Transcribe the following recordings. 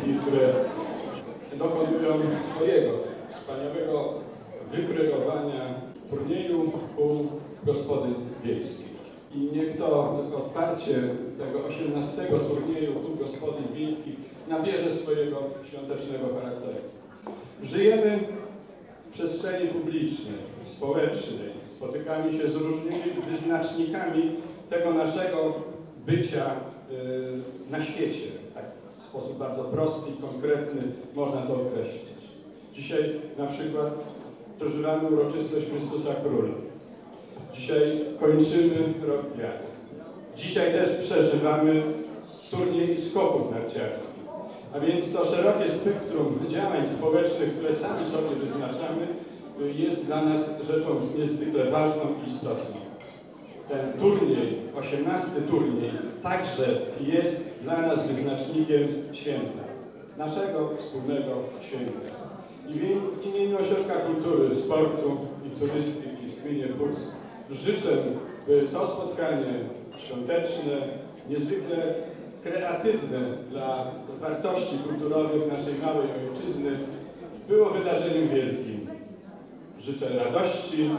które dokonują swojego wspaniałego wykreowania turnieju kół gospodyń wiejskich. I niech to otwarcie tego 18 turnieju kół gospodyń wiejskich nabierze swojego świątecznego charakteru. Żyjemy w przestrzeni publicznej, społecznej, spotykamy się z różnymi wyznacznikami tego naszego bycia y, na świecie. Sposób bardzo prosty i konkretny można to określić. Dzisiaj na przykład przeżywamy uroczystość Chrystusa Króla. Dzisiaj kończymy rok wiary. Dzisiaj też przeżywamy turniej skoków narciarskich. A więc to szerokie spektrum działań społecznych, które sami sobie wyznaczamy, jest dla nas rzeczą niezwykle ważną i istotną. Ten turniej, 18 turniej, także jest dla nas wyznacznikiem święta, naszego wspólnego święta. I w im- w imieniu Ośrodka Kultury, Sportu i Turystyki w gminie Puck życzę, by to spotkanie świąteczne, niezwykle kreatywne dla wartości kulturowych naszej małej ojczyzny było wydarzeniem wielkim. Życzę radości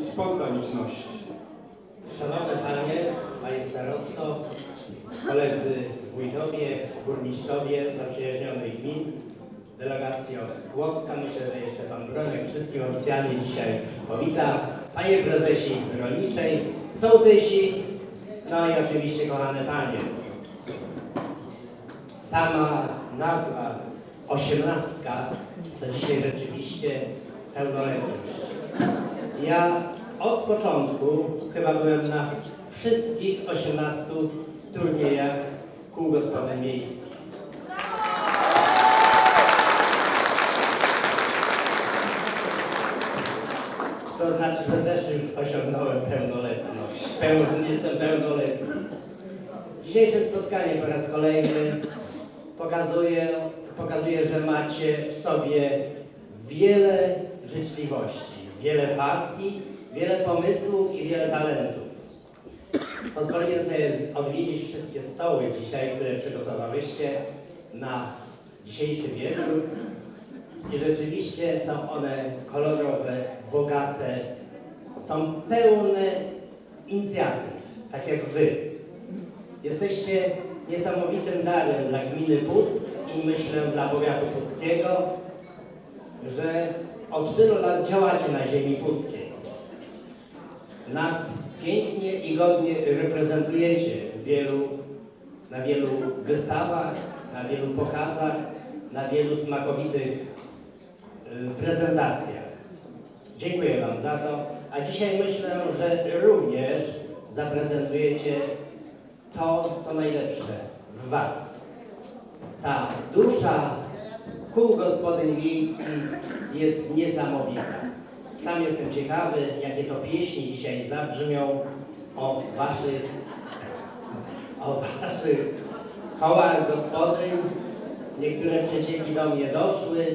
i spontaniczności. Szanowne Panie, Panie Starosto, koledzy wójtowie, burmistrzowie zaprzyjaźnionych gmin, delegacja Płocka, myślę, że jeszcze Pan Bronek wszystkich oficjalnie dzisiaj powita, Panie Prezesie Izby Rolniczej, sołtysi, no i oczywiście kochane Panie. Sama nazwa osiemnastka to dzisiaj rzeczywiście pełnoletność. Ja od początku chyba byłem na wszystkich 18 turniejach kół gospodyń miejskich. To znaczy, że też już osiągnąłem pełnoletność. Pełn, jestem pełnoletni. Dzisiejsze spotkanie po raz kolejny pokazuje, pokazuje, że macie w sobie wiele życzliwości, wiele pasji, wiele pomysłów i wiele talentów. Pozwoliłem sobie odwiedzić wszystkie stoły dzisiaj, które przygotowałyście na dzisiejszy wieczór. I rzeczywiście są one kolorowe, bogate, są pełne inicjatyw, tak jak wy. Jesteście niesamowitym darem dla gminy Puck i myślę dla powiatu puckiego, że od tylu lat działacie na ziemi puckiej. Nas pięknie i godnie reprezentujecie wielu, na wielu wystawach, na wielu pokazach, na wielu smakowitych y, prezentacjach. Dziękuję Wam za to, a dzisiaj myślę, że również zaprezentujecie to, co najlepsze w Was. Ta dusza kół gospodyń wiejskich jest niesamowita. Sam jestem ciekawy, jakie to pieśni dzisiaj zabrzmią o Waszych, o Waszych kołach gospodyń. Niektóre przecieki do mnie doszły,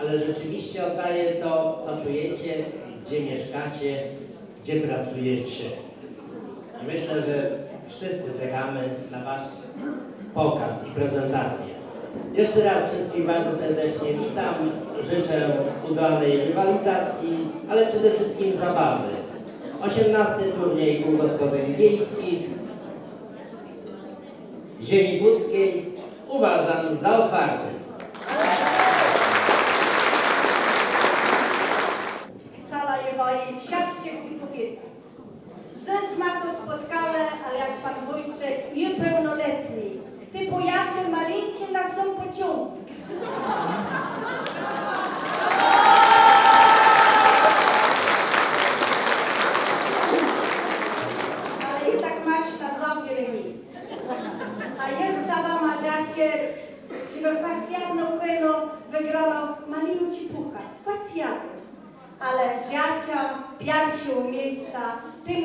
ale rzeczywiście oddaje to, co czujecie, gdzie mieszkacie, gdzie pracujecie. Myślę, że wszyscy czekamy na Wasz pokaz i prezentację. Jeszcze raz wszystkich bardzo serdecznie witam. Życzę udanej rywalizacji, ale przede wszystkim zabawy. 18 turniej kół gospodyń wiejskich ziemi łódzkiej uważam za otwarty. Chcela je woj wsiadźcie i powiedzieć. Zes masa spotkale, ale jak pan Wojciech je pojady malincie na są pociąg. Ale i tak masz na zawieleni. A ja chcę wam mażacie, żeby choć jedno kwelo wygralo malinci puchar. Choć jedno ale dziacia pierwszego miejsca tym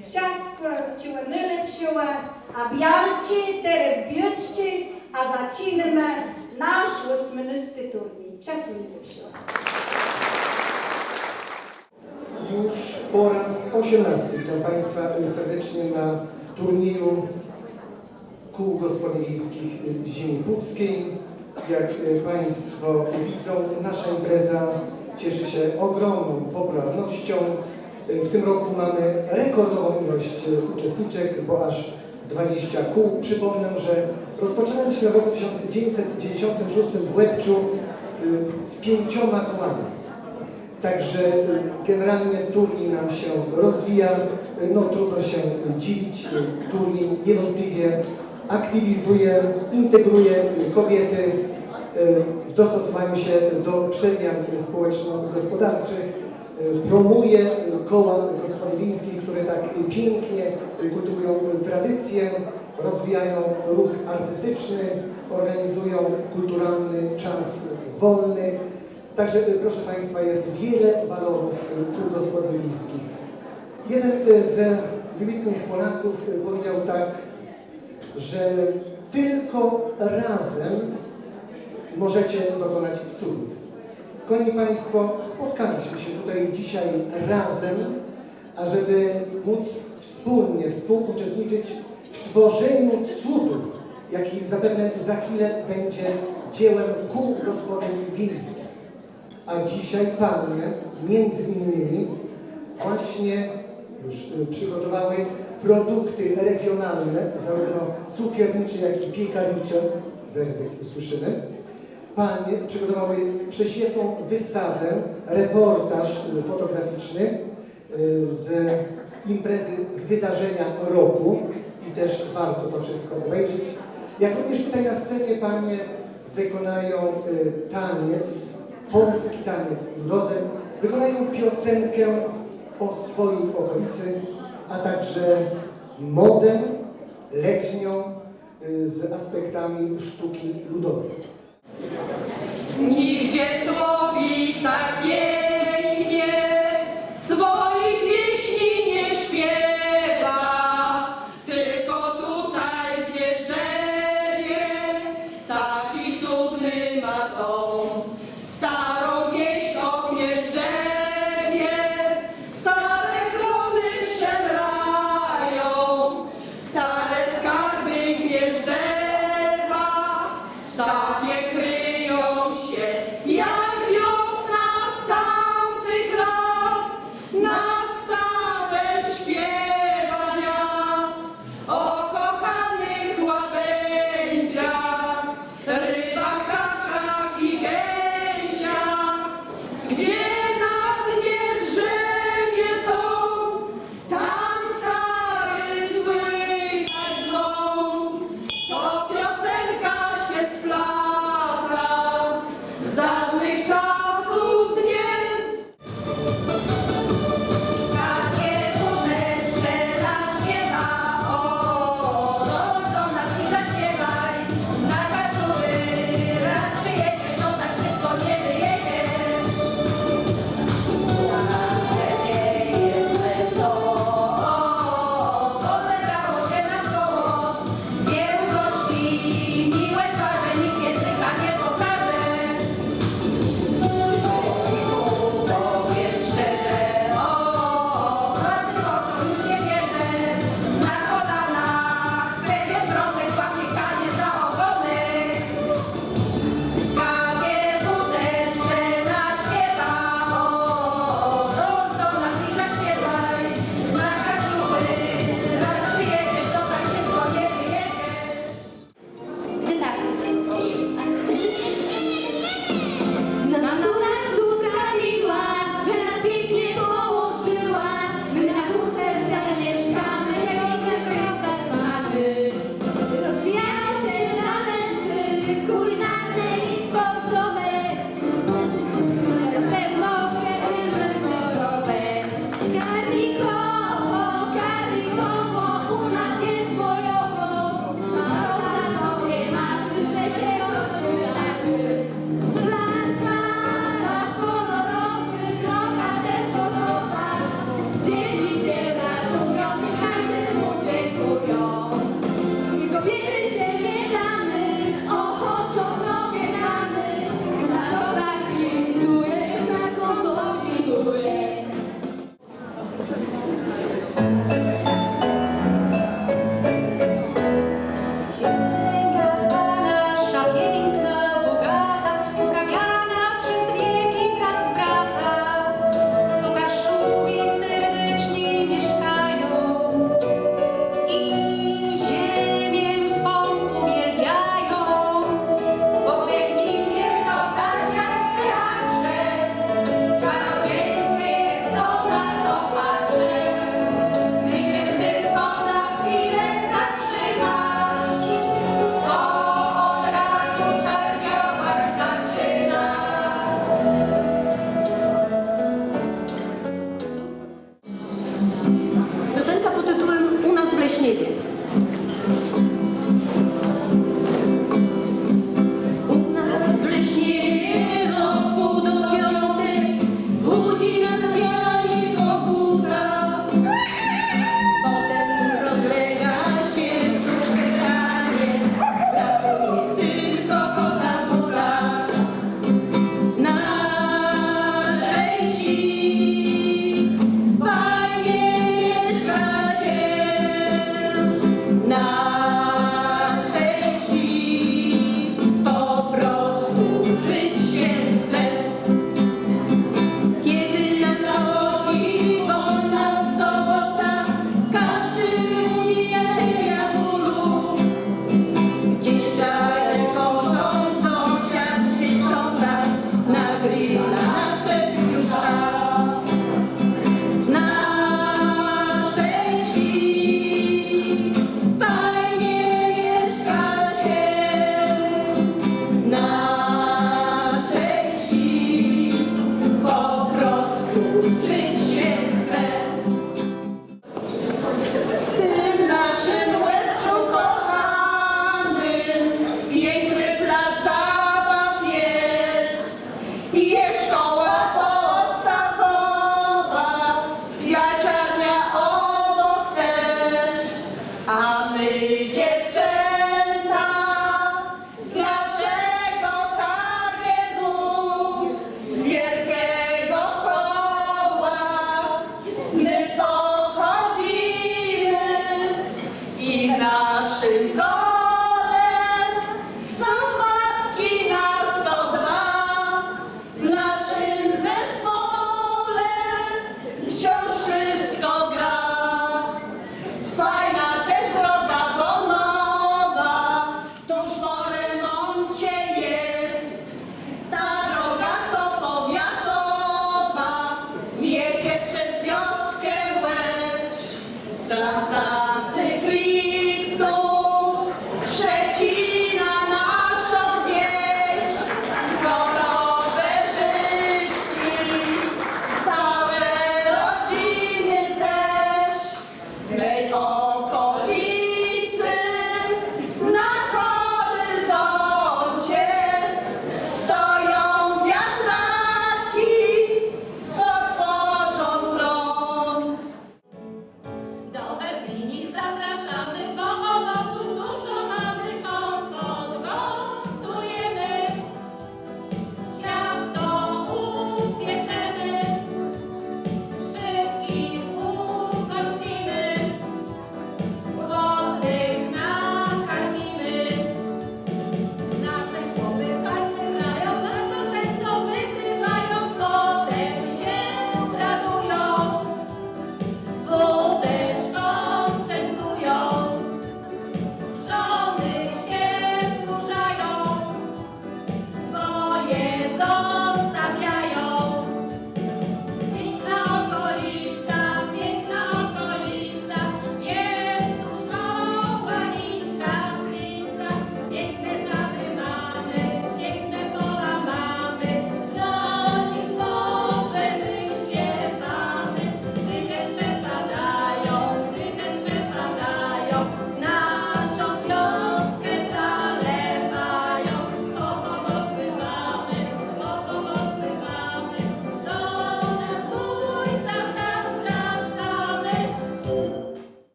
najlepszego. Siatko cię najlepszego, a bialci teraz bierzcie, a zaczynamy nasz 18 turniej. Ciacie najlepszego. już po raz 18 witam Państwa serdecznie na turnieju kół gospodyń wiejskich ziemi puckiej. Jak Państwo widzą, nasza impreza cieszy się ogromną popularnością. W tym roku mamy rekordową ilość uczestniczek, bo aż 20 kół. Przypomnę, że rozpoczynaliśmy w roku 1996 w Łebczu e, z pięcioma kołami. Także y, generalnie turniej nam się rozwija, Y, no trudno się dziwić, Y, turniej niewątpliwie aktywizuje, integruje y, kobiety y, w dostosowaniu się do przemian społeczno-gospodarczych, y, promuje y, koła gospodyń wiejskich, które tak pięknie kultywują tradycję, rozwijają ruch artystyczny, organizują kulturalny czas wolny, Także, y, proszę Państwa, jest wiele walorów y, kół gospodyń wiejskich. Jeden z wybitnych Polaków powiedział tak, że tylko razem możecie dokonać cudów. Kochani Państwo, spotkaliśmy się tutaj dzisiaj razem, ażeby móc wspólnie współuczestniczyć w tworzeniu cudów, jaki zapewne za chwilę będzie dziełem kół gospodyń wiejskich. A dzisiaj Panie, między innymi, właśnie już y, przygotowały produkty regionalne, zarówno cukiernicze, jak i piekarnicze, werdykt usłyszymy. Panie przygotowały prześwietną wystawę, reportaż y, fotograficzny y, z imprezy, z wydarzenia roku i też warto to wszystko obejrzeć. Jak również tutaj na scenie Panie wykonają y, taniec, polski taniec ludowy, wykonają piosenkę o swojej okolicy, a także modę letnią z aspektami sztuki ludowej. Nigdzie słowi tak pięknie. Swoich